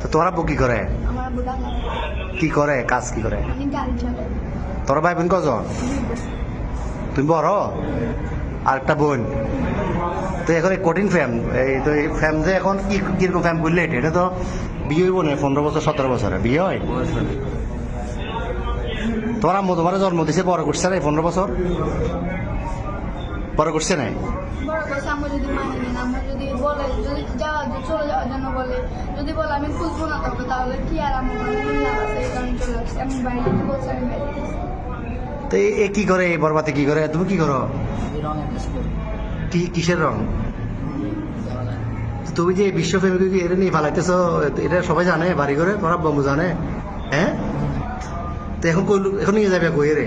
তো তোমার আব্বু কি করে? কি করে? কাজ কি করে? তোর ভাই বোন কজন? তুমি বড়? আর একটা বোন? তো এখন এই কঠিন ফ্যাম এই তো এই ফ্যাম যে এখন কি কীরকম ফ্যাম করলে এটা এটা তো বিয়ে হইব না, পনেরো বছর, সতেরো বছরে। বিয়ে হয়। তোমার আম্মু তোমার জন্ম দিছে, বড় করছে পনেরো বছর? বড় করছে নাই? বড় কথা আমার যদি মানে নেন আমার যদি বলে যদি যাওয়া চলে যাওয়ার জন্য বলে যদি বলে আমি খুঁজবো না তবে তাহলে কি আর আমার লাভ আছে এই কারণে চলে আসছে আমি বাইরে বলছি আমি বাইরে তো এ- কি করে এই বরবাতে কি করে? তুমি কি করো? কি কিসের রং? তুমি যে বিশ্ব ফ্যামিলি এটা নিয়ে ফালাইতেছ? এটা সবাই জানে বাড়ি করে তোমার জানে হ্যাঁ? তো এখন এখন নিয়ে যাবে কই রে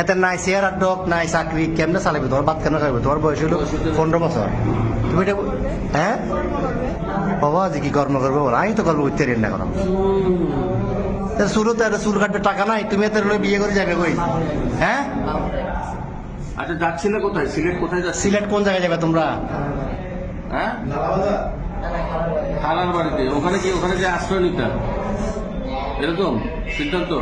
এতে নাই চেয়ার আর ডক নাই চাকরি কেমনে চালাবে তোমার বাদ কেন চালাবে? তোমার বয়স হলো পনেরো বছর তুমি এটা হ্যাঁ বাবা যে কি কর্ম করব বলো? আমি তো কর্ম করতে রেন না করো একটা চুল কাটবে টাকা নাই তুমি এত বিয়ে করে যাবে কই হ্যাঁ আচ্ছা যাচ্ছিলে কোথায়? সিলেট কোথায় যাচ্ছি সিলেট কোন জায়গায় যাবে তোমরা? হ্যাঁ খালার বাড়িতে। ওখানে কি ওখানে যে আশ্রয় নিতে এরকম? সিদ্ধান্ত?